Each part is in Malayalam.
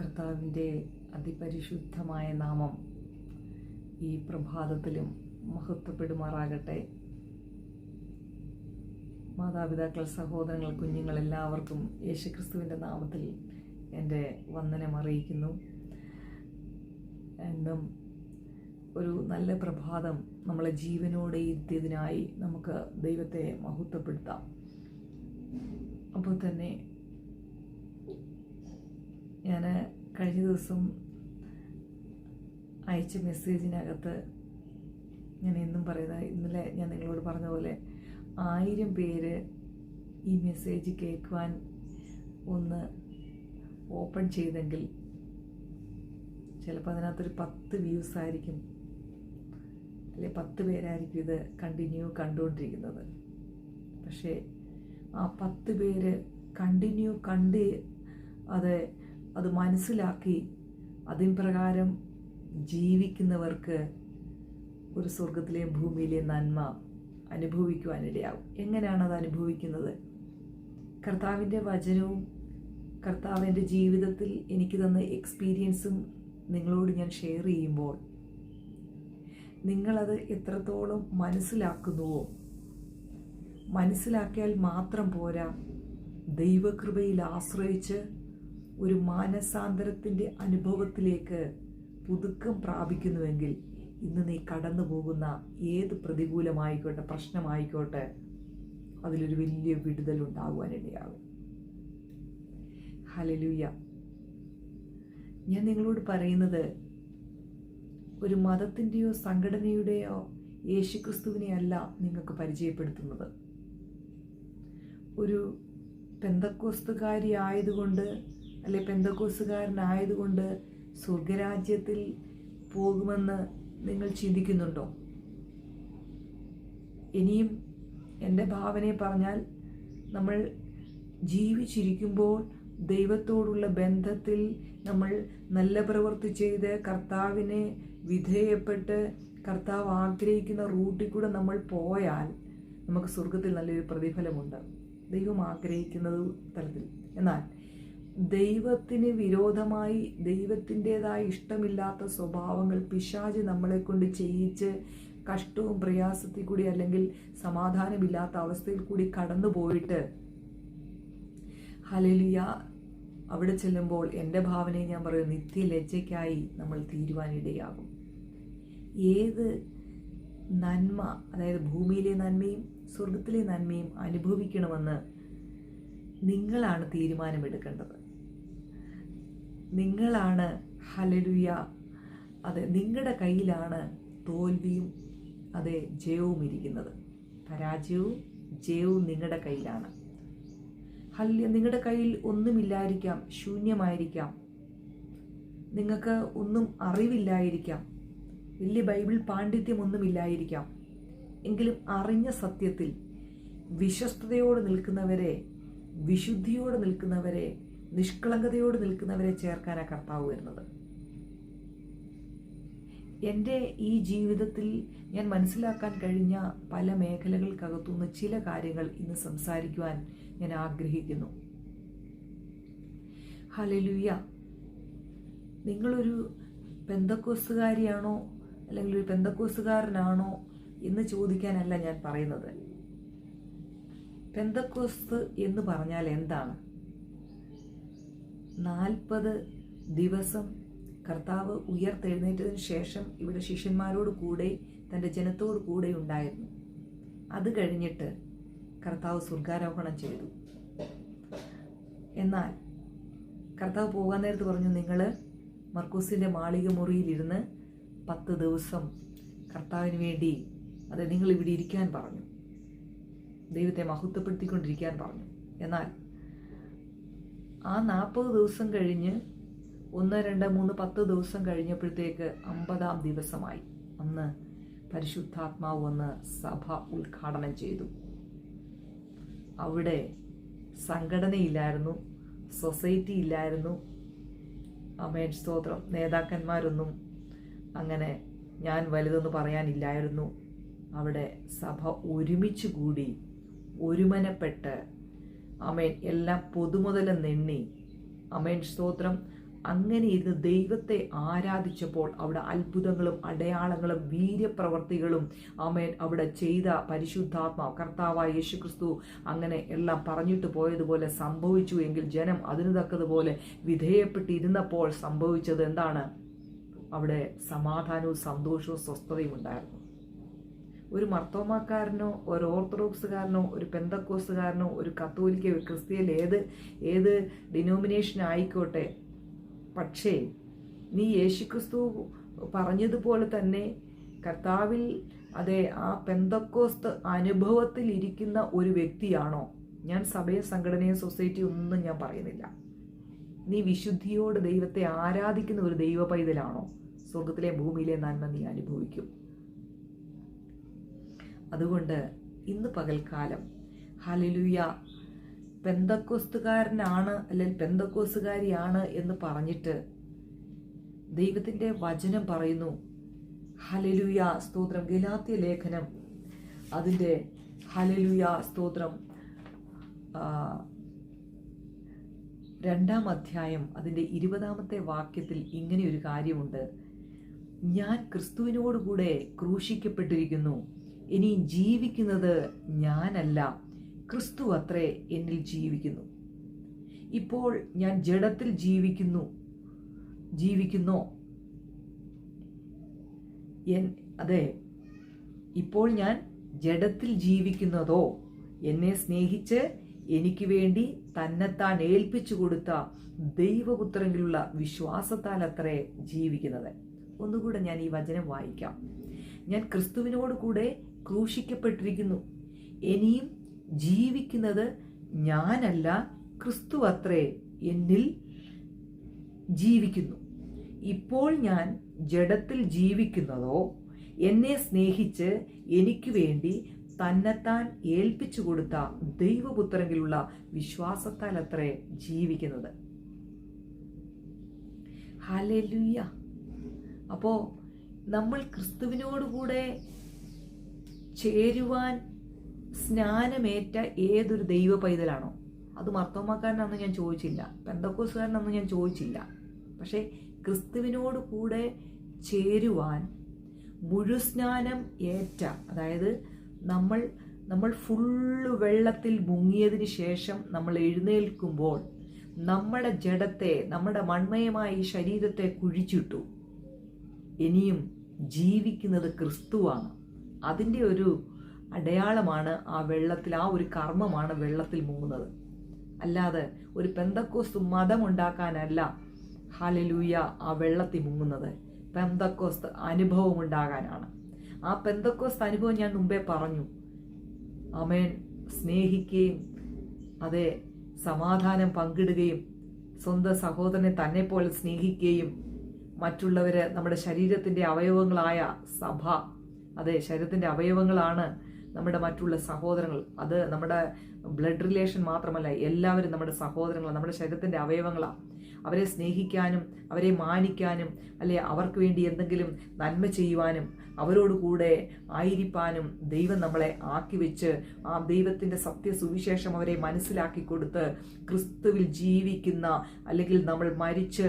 കർത്താവിന്റെ അതിപരിശുദ്ധമായ നാമം ഈ പ്രഭാതത്തിലും മഹത്വപ്പെടുമാറാകട്ടെ. മാതാപിതാക്കൾ സഹോദരങ്ങൾ കുഞ്ഞുങ്ങൾ എല്ലാവർക്കും യേശുക്രിസ്തുവിന്റെ നാമത്തിൽ എന്റെ വന്ദനം അറിയിക്കുന്നു. എന്നും ഒരു നല്ല പ്രഭാതം നമ്മളെ ജീവനോടെ ഇരുത്തിയതിനായി നമുക്ക് ദൈവത്തെ മഹത്വപ്പെടുത്താം. അപ്പോൾ തന്നെ ഞാൻ കഴിഞ്ഞ ദിവസം അയച്ച മെസ്സേജിനകത്ത് ഞാൻ എന്നും പറയുന്നത് ഇന്നലെ ഞാൻ നിങ്ങളോട് പറഞ്ഞ പോലെ ആയിരം പേര് ഈ മെസ്സേജ് കേൾക്കുവാൻ ഒന്ന് ഓപ്പൺ ചെയ്തെങ്കിൽ ചിലപ്പോൾ അതിനകത്തൊരു പത്ത് വ്യൂസ് ആയിരിക്കും. അല്ലെ പത്ത് പേരായിരിക്കും ഇത് കണ്ടിന്യൂ കണ്ടുകൊണ്ടിരിക്കുന്നത്. പക്ഷേ ആ പത്ത് പേര് കണ്ടിന്യൂ കണ്ട് അത് അത് മനസ്സിലാക്കി. അതിൻ പ്രകാരം ജീവിക്കുന്നവർക്ക് ഒരു സ്വർഗത്തിലെയും ഭൂമിയിലെയും നന്മ അനുഭവിക്കുവാനിടയാവും എങ്ങനെയാണ് അത് അനുഭവിക്കുന്നത്? കർത്താവിന്റെ വചനവും കർത്താവിന്റെ ജീവിതത്തിൽ എനിക്ക് തന്ന എക്സ്പീരിയൻസും നിങ്ങളോട് ഞാൻ ഷെയർ ചെയ്യുമ്പോൾ നിങ്ങളത് എത്രത്തോളം മനസ്സിലാക്കുന്നുവോ മനസ്സിലാക്കിയാൽ മാത്രം പോരാ ദൈവകൃപയിൽ ആശ്രയിച്ച് ഒരു മാനസാന്തരത്തിന്റെ അനുഭവത്തിലേക്ക് പുതുക്കം പ്രാപിക്കുന്നുവെങ്കിൽ ഇന്ന് നീ കടന്നു പോകുന്ന ഏത് പ്രതികൂലമായിക്കോട്ടെ പ്രശ്നമായിക്കോട്ടെ അതിലൊരു വലിയ വിടുതൽ ഉണ്ടാകുവാനിടയാകും ഹലലൂയ ഞാൻ നിങ്ങളോട് പറയുന്നത് ഒരു മതത്തിന്റെയോ സംഘടനയുടെയോ യേശുക്രിസ്തുവിനെ അല്ല നിങ്ങൾക്ക് പരിചയപ്പെടുത്തുന്നത്. ഒരു പെന്തക്കോസ്തുകാരി ആയതുകൊണ്ട് അല്ലെ പെന്തക്കൂസുകാരനായതുകൊണ്ട് സ്വർഗരാജ്യത്തിൽ പോകുമെന്ന് നിങ്ങൾ ചിന്തിക്കുന്നുണ്ടോ? ഇനിയും എന്റെ ഭാവനയെ പറഞ്ഞാൽ നമ്മൾ ജീവിച്ചിരിക്കുമ്പോൾ ദൈവത്തോടുള്ള ബന്ധത്തിൽ നമ്മൾ നല്ല പ്രവൃത്തി ചെയ്ത് കർത്താവിനെ വിധേയപ്പെട്ട് കർത്താവ് ആഗ്രഹിക്കുന്ന റൂട്ടിൽ കൂടെ നമ്മൾ പോയാൽ നമുക്ക് സ്വർഗത്തിൽ നല്ലൊരു പ്രതിഫലമുണ്ട്. ദൈവം ആഗ്രഹിക്കുന്നത് തലത്തിൽ. എന്നാൽ ദൈവത്തിന് വിരോധമായി ദൈവത്തിന്റെതായ ഇഷ്ടമില്ലാത്ത സ്വഭാവങ്ങൾ പിശാജ് നമ്മളെ കൊണ്ട് ചെയ്യിച്ച് കഷ്ടവും പ്രയാസത്തിൽ കൂടി അല്ലെങ്കിൽ സമാധാനമില്ലാത്ത അവസ്ഥയിൽ കൂടി കടന്നു പോയിട്ട് ഹലലിയ അവിടെ ചെല്ലുമ്പോൾ എന്റെ ഭാവനയെ ഞാൻ പറയും നിത്യലജ്ജയ്ക്കായി നമ്മൾ തീരുവാനിടയാകും. ഏത് നന്മ അതായത് ഭൂമിയിലെ നന്മയും സ്വർഗത്തിലെ നന്മയും അനുഭവിക്കണമെന്ന് നിങ്ങളാണ് തീരുമാനമെടുക്കേണ്ടത്. നിങ്ങളാണ്. ഹലലുയ അതെ നിങ്ങളുടെ കയ്യിലാണ് തോൽവിയും അതെ ജയവും ഇരിക്കുന്നത്. പരാജയവും ജയവും നിങ്ങളുടെ കയ്യിലാണ്. ഹല്യ നിങ്ങളുടെ കയ്യിൽ ഒന്നുമില്ലായിരിക്കാം ശൂന്യമായിരിക്കാം. നിങ്ങൾക്ക് ഒന്നും അറിവില്ലായിരിക്കാം. വലിയ ബൈബിൾ പാണ്ഡിത്യമൊന്നുമില്ലായിരിക്കാം എങ്കിലും അറിഞ്ഞ സത്യത്തിൽ വിശ്വസ്തയോട് നിൽക്കുന്നവരെ വിശുദ്ധിയോട് നിൽക്കുന്നവരെ നിഷ്കളങ്കതയോട് നിൽക്കുന്നവരെ ചേർക്കാനാണ് കർത്താവ് വരുന്നത്. എന്റെ ഈ ജീവിതത്തിൽ ഞാൻ മനസ്സിലാക്കാൻ കഴിഞ്ഞ പല മേഖലകൾക്കകത്തുനിന്ന് ചില കാര്യങ്ങൾ ഇന്ന് സംസാരിക്കുവാൻ ഞാൻ ആഗ്രഹിക്കുന്നു. ഹലലുയ നിങ്ങളൊരു പെന്തക്കോസുകാരിയാണോ അല്ലെങ്കിൽ ഒരു പെന്തക്കോസുകാരനാണോ എന്ന് ചോദിക്കാനല്ല ഞാൻ പറയുന്നത്. പെന്തക്കോസ്ത് എന്ന് പറഞ്ഞാൽ എന്താണ്? നാൽപ്പത് ദിവസം കർത്താവ് ഉയർത്തെഴുന്നേറ്റതിന് ശേഷം ഇവിടെ ശിഷ്യന്മാരോട് കൂടെ തന്റെ ജനത്തോട് കൂടെ ഉണ്ടായിരുന്നു. അത് കഴിഞ്ഞിട്ട് കർത്താവ് സ്വർഗാരോഹണം ചെയ്തു. എന്നാൽ കർത്താവ് പോകാൻ നേരത്ത് പറഞ്ഞു നിങ്ങൾ മർക്കൂസിന്റെ മാളിക മുറിയിലിരുന്ന് പത്ത് ദിവസം കർത്താവിന് വേണ്ടി അത് നിങ്ങൾ ഇവിടെ ഇരിക്കാൻ പറഞ്ഞു. ദൈവത്തെ മഹത്വപ്പെടുത്തിക്കൊണ്ടിരിക്കാൻ പറഞ്ഞു. എന്നാൽ ആ നാൽപ്പത് ദിവസം കഴിഞ്ഞ് ഒന്ന് രണ്ട് മൂന്ന് പത്ത് ദിവസം കഴിഞ്ഞപ്പോഴത്തേക്ക് അമ്പതാം ദിവസമായി. അന്ന് പരിശുദ്ധാത്മാവ് വന്ന് സഭ ഉദ്ഘാടനം ചെയ്തു. അവിടെ സംഘടനയില്ലായിരുന്നു സൊസൈറ്റി ഇല്ലായിരുന്നു. അമേൻ സ്തോത്രം. നേതാക്കന്മാരൊന്നും അങ്ങനെ ഞാൻ വലുതെന്ന് പറയാനില്ലായിരുന്നു. അവിടെ സഭ ഒരുമിച്ച് കൂടി ഒരുമനപ്പെട്ട് അമേൻ എല്ലാം പൊതുമുതലെന്നെണ്ണി അമേൻ സ്തോത്രം. അങ്ങനെ ഇരുന്ന് ദൈവത്തെ ആരാധിച്ചപ്പോൾ അവിടെ അത്ഭുതങ്ങളും അടയാളങ്ങളും വീര്യപ്രവർത്തികളും അമേൻ അവിടെ ചെയ്ത പരിശുദ്ധാത്മാ കർത്താവായ യേശുക്രിസ്തു അങ്ങനെ എല്ലാം പറഞ്ഞിട്ട് പോയതുപോലെ സംഭവിച്ചു. എങ്കിൽ ജനം അതിനു തക്കതുപോലെ വിധേയപ്പെട്ടിരുന്നപ്പോൾ സംഭവിച്ചത് എന്താണ്? അവിടെ സമാധാനവും സന്തോഷവും സ്വസ്ഥതയും ഉണ്ടായിരുന്നു. ഒരു മർത്തോമാക്കാരനോ ഒരു ഓർത്തഡോക്സുകാരനോ ഒരു പെന്തക്കോസുകാരനോ ഒരു കത്തോലിക്ക ഒരു ക്രിസ്ത്യൻ ഏത് ഏത് ഡിനോമിനേഷൻ ആയിക്കോട്ടെ. പക്ഷേ നീ യേശുക്രിസ്തു പറഞ്ഞതുപോലെ തന്നെ കർത്താവിൽ അതെ ആ പെന്തക്കോസ്ത് അനുഭവത്തിൽ ഇരിക്കുന്ന ഒരു വ്യക്തിയാണോ? ഞാൻ സഭയ സംഘടനയും സൊസൈറ്റിയും ഒന്നും ഞാൻ പറയുന്നില്ല. നീ വിശുദ്ധിയോട് ദൈവത്തെ ആരാധിക്കുന്ന ഒരു ദൈവ പൈതലാണോ സ്വർഗത്തിലെ ഭൂമിയിലെ നന്മ നീ അനുഭവിക്കും. അതുകൊണ്ട് ഇന്ന് പകൽക്കാലം. ഹലിലുയ പെന്തക്കോസ്തുകാരനാണ് അല്ലെങ്കിൽ പെന്തക്കോസുകാരിയാണ് എന്ന് പറഞ്ഞിട്ട് ദൈവത്തിന്റെ വചനം പറയുന്നു. ഹലലുയ സ്തോത്രം. ഗലാത്യ ലേഖനം. അതിന്റെ ഹലലുയ സ്തോത്രം രണ്ടാം അധ്യായം അതിന്റെ ഇരുപതാമത്തെ വാക്യത്തിൽ ഇങ്ങനെ ഒരു കാര്യമുണ്ട്. ഞാൻ ക്രിസ്തുവിനോടുകൂടെ ക്രൂശിക്കപ്പെട്ടിരിക്കുന്നു. ഇനി ജീവിക്കുന്നത് ഞാനല്ല ക്രിസ്തു അത്രേ എന്നിൽ ജീവിക്കുന്നു. ഇപ്പോൾ ഞാൻ ജഡത്തിൽ ജീവിക്കുന്നു. ജീവിക്കുന്നോ? എൻ അതെ. ഇപ്പോൾ ഞാൻ ജഡത്തിൽ ജീവിക്കുന്നതോ? എന്നെ സ്നേഹിച്ച് എനിക്ക് വേണ്ടി തന്നെത്താൻ ഏൽപ്പിച്ചു കൊടുത്ത ദൈവപുത്രങ്ങളിലുള്ള വിശ്വാസത്താൽ അത്രേ ജീവിക്കുന്നത്. ഒന്നുകൂടെ ഞാൻ ഈ വചനം വായിക്കാം. ഞാൻ ക്രിസ്തുവിനോട് കൂടെ ക്രൂശിക്കപ്പെട്ടിരിക്കുന്നു. ഇനിയും ജീവിക്കുന്നത് ഞാനല്ല ക്രിസ്തു അത്രേ എന്നിൽ ജീവിക്കുന്നു. ഇപ്പോൾ ഞാൻ ജഡത്തിൽ ജീവിക്കുന്നതോ എന്നെ സ്നേഹിച്ച് എനിക്ക് വേണ്ടി തന്നെത്താൻ ഏൽപ്പിച്ചു കൊടുത്ത ദൈവപുത്രങ്കിലുള്ള വിശ്വാസത്താൽ അത്രേ ജീവിക്കുന്നത്. ഹല്ലേലൂയ. അപ്പോൾ നമ്മൾ ക്രിസ്തുവിനോടുകൂടെ ചേരുവാൻ സ്നാനമേറ്റ ഏതൊരു ദൈവ പൈതലാണോ അത് മർത്തോമാക്കാരനാണെന്ന് ഞാൻ ചോദിച്ചില്ല. പെന്തക്കോസുകാരനാണെന്ന് ഞാൻ ചോദിച്ചില്ല. പക്ഷേ ക്രിസ്തുവിനോട് കൂടെ ചേരുവാൻ മുഴുസ്നാനം ഏറ്റ അതായത് നമ്മൾ നമ്മൾ ഫുള്ള് വെള്ളത്തിൽ മുങ്ങിയതിന് ശേഷം നമ്മൾ എഴുന്നേൽക്കുമ്പോൾ നമ്മുടെ ജഡത്തെ നമ്മുടെ മൺമയമായ ഈ ശരീരത്തെ കുഴിച്ചിട്ടു. ഇനിയും ജീവിക്കുന്നത് ക്രിസ്തുവാണ്. അതിന്റെ ഒരു അടയാളമാണ് ആ വെള്ളത്തിൽ ആ ഒരു കർമ്മമാണ് വെള്ളത്തിൽ മുങ്ങുന്നത്. അല്ലാതെ ഒരു പെന്തക്കോസ് മതം ഉണ്ടാക്കാനല്ല ഹാലലൂയ ആ വെള്ളത്തിൽ മുങ്ങുന്നത്. പെന്തക്കോസ്ത് അനുഭവം ഉണ്ടാകാനാണ് ആ പെന്തക്കോസ്ത് അനുഭവം ഞാൻ മുമ്പേ പറഞ്ഞു. അമേൻ. സ്നേഹിക്കുകയും അതെ സമാധാനം പങ്കിടുകയും സ്വന്തം സഹോദരനെ തന്നെ പോലെ സ്നേഹിക്കുകയും മറ്റുള്ളവരെ നമ്മുടെ ശരീരത്തിന്റെ അവയവങ്ങളായ സഭ അതെ ശരീരത്തിന്റെ അവയവങ്ങളാണ് നമ്മുടെ മറ്റുള്ള സഹോദരങ്ങൾ. അത് നമ്മുടെ ബ്ലഡ് റിലേഷൻ മാത്രമല്ല എല്ലാവരും നമ്മുടെ സഹോദരങ്ങളാണ് നമ്മുടെ ശരീരത്തിന്റെ അവയവങ്ങളാണ് അവരെ സ്നേഹിക്കാനും അവരെ മാനിക്കാനും അല്ലെ അവർക്ക് വേണ്ടി എന്തെങ്കിലും നന്മ ചെയ്യുവാനും അവരോട് കൂടെ ആയിരിക്കാനും ദൈവം നമ്മളെ ആക്കി വെച്ച് ആ ദൈവത്തിന്റെ സത്യ സുവിശേഷം അവരെ മനസ്സിലാക്കി കൊടുത്ത് ക്രിസ്തുവിൽ ജീവിക്കുന്ന അല്ലെങ്കിൽ നമ്മൾ മരിച്ച്